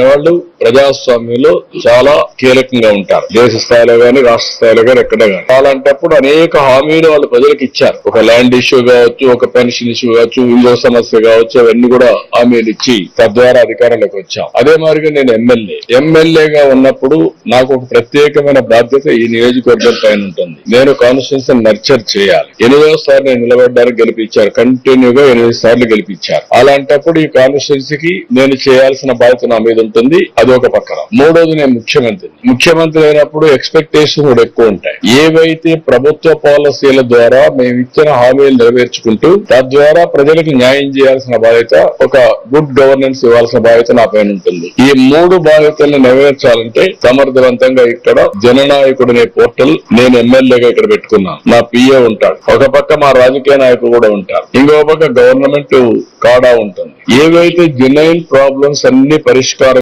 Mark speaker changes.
Speaker 1: వాళ్ళు ప్రజాస్వామ్యంలో చాలా కీలకంగా ఉంటారు. దేశ స్థాయిలో గాని రాష్ట్ర స్థాయిలో గాని ఎక్కడ కానీ అలాంటప్పుడు అనేక హామీలు వాళ్ళు ప్రజలకు ఇచ్చారు. ఒక ల్యాండ్ ఇష్యూ కావచ్చు ఒక పెన్షన్ ఇష్యూ కావచ్చు ఇంకో సమస్య కావచ్చు అవన్నీ కూడా హామీలు ఇచ్చి తద్వారా అధికారంలోకి వచ్చాం. అదే మాదిరిగా నేను ఎమ్మెల్యే. ఎమ్మెల్యేగా ఉన్నప్పుడు నాకు ఒక ప్రత్యేకమైన బాధ్యత ఈ నియోజకవర్గం పైన ఉంటుంది. నేను కాన్స్టిట్యూన్సీ నర్చర్ చేయాలి. ఎనిమిదో సార్లు నేను నిలబడ్డానికి గెలిపించారు. కంటిన్యూగా ఎనిమిది సార్లు గెలిపించారు. అలాంటప్పుడు ఈ కాన్స్టిట్యూన్సీకి నేను చేయాల్సిన బాధ్యత నా మీద ఉంటుంది అది ఒక పక్కన. మూడోది నేను ముఖ్యమంత్రి. ముఖ్యమంత్రి అయినప్పుడు ఎక్స్పెక్టేషన్ కూడా ఎక్కువ ఉంటాయి. ఏవైతే ప్రభుత్వ పాలసీల ద్వారా మేము ఇచ్చిన హామీలు నెరవేర్చుకుంటూ తద్వారా ప్రజలకు న్యాయం చేయాల్సిన బాధ్యత ఒక గుడ్ గవర్నెన్స్ ఇవ్వాల్సిన బాధ్యత నా పైన ఉంటుంది. ఈ మూడు బాధ్యతలను నెరవేర్చాలంటే సమర్థవంతంగా ఇక్కడ జననాయకుడు అనే పోర్టల్ నేను ఎమ్మెల్యేగా ఇక్కడ పెట్టుకున్నాను నా పిఏ ఉంటాడు. ఒక పక్క మా రాజకీయ నాయకులు కూడా ఉంటారు. ఇంకో పక్క గవర్నమెంట్ కాడా ఉంటుంది. ఏవైతే జెన్యున్ ప్రాబ్లమ్స్ అన్ని పరిష్కారం